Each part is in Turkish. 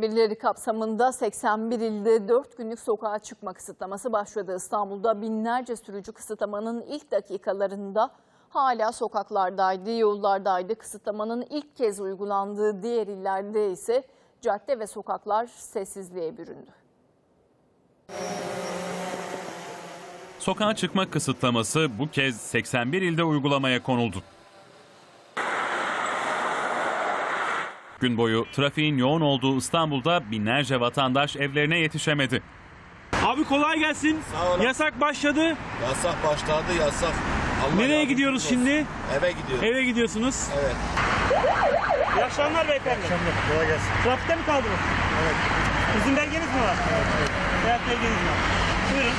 Birileri kapsamında 81 ilde 4 günlük sokağa çıkma kısıtlaması başladı. İstanbul'da binlerce sürücü kısıtlamanın ilk dakikalarında hala sokaklardaydı, yollardaydı. Kısıtlamanın ilk kez uygulandığı diğer illerde ise cadde ve sokaklar sessizliğe büründü. Sokağa çıkma kısıtlaması bu kez 81 ilde uygulamaya konuldu. Gün boyu trafiğin yoğun olduğu İstanbul'da binlerce vatandaş evlerine yetişemedi. Abi kolay gelsin. Sağ olun. Yasak başladı. Yasak başladı yasak. Allah Nereye gidiyoruz olsun. şimdi? Eve gidiyoruz. Eve gidiyorsunuz. Evet. İyi akşamlar beyefendi. akşamlar. Kolay gelsin. Trafikte mi kaldınız? Evet. İzin belgeniz mi var? Evet. Hayat belgeniz mi var? Buyurun.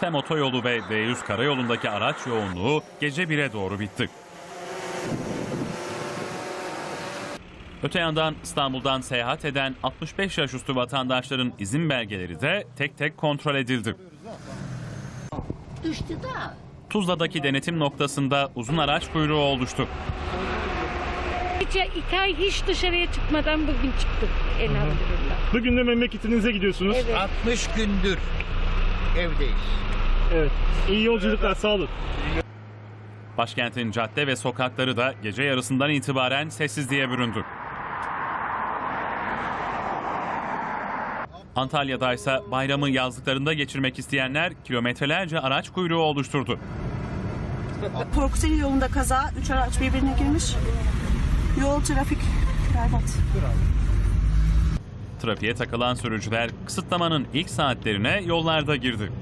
Tem otoyolu ve D100 karayolundaki araç yoğunluğu gece 1'e doğru bitti. Öte yandan İstanbul'dan seyahat eden 65 yaş üstü vatandaşların izin belgeleri de tek tek kontrol edildi. Düştü de. Tuzla'daki denetim noktasında uzun araç kuyruğu oluştu. Hiç, iki ay hiç dışarıya çıkmadan bugün çıktık elhamdülillah. Bugün de memleketinize gidiyorsunuz. Evet. 60 gündür evdeyiz. Evet. İyi yolculuklar sağ olun. Başkentin cadde ve sokakları da gece yarısından itibaren sessizliğe büründü. Antalya'da ise bayramı yazlıklarında geçirmek isteyenler kilometrelerce araç kuyruğu oluşturdu. Korkuseli yolunda kaza. Üç araç birbirine girmiş. Yol trafik berbat. Trafiğe takılan sürücüler kısıtlamanın ilk saatlerine yollarda girdi.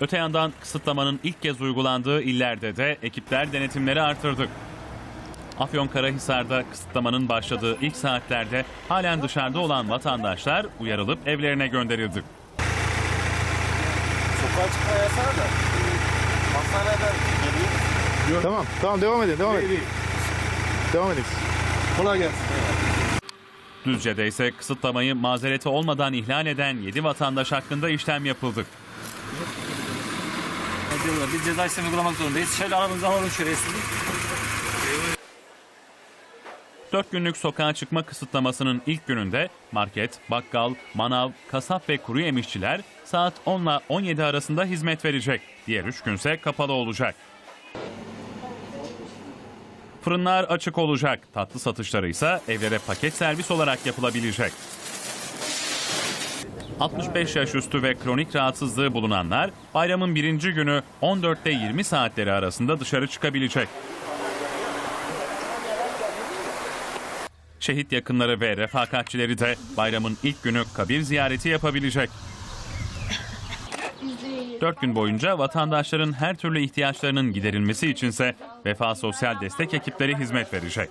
Öte yandan kısıtlamanın ilk kez uygulandığı illerde de ekipler denetimleri artırdı. Afyonkarahisar'da kısıtlamanın başladığı ilk saatlerde halen dışarıda olan vatandaşlar uyarılıp evlerine gönderildi. Sokağa çıkma yasağı da. Hastaneden geliyor. Tamam, tamam devam edin, devam edin. Devam edin. Kolay gelsin. Düzce'de ise kısıtlamayı mazereti olmadan ihlal eden 7 vatandaş hakkında işlem yapıldı. Diyorlar biz ceza işlemi uygulamak zorundayız. Şöyle aranızı alalım şuraya sizi. 4 günlük sokağa çıkma kısıtlamasının ilk gününde market, bakkal, manav, kasap ve kuru yemişçiler saat 10 ile 17 arasında hizmet verecek. Diğer 3 günse kapalı olacak. Fırınlar açık olacak. Tatlı satışları ise evlere paket servis olarak yapılabilecek. 65 yaş üstü ve kronik rahatsızlığı bulunanlar bayramın birinci günü 14 ile 20 saatleri arasında dışarı çıkabilecek. Şehit yakınları ve refakatçileri de bayramın ilk günü kabir ziyareti yapabilecek. Dört gün boyunca vatandaşların her türlü ihtiyaçlarının giderilmesi içinse Vefa Sosyal Destek ekipleri hizmet verecek.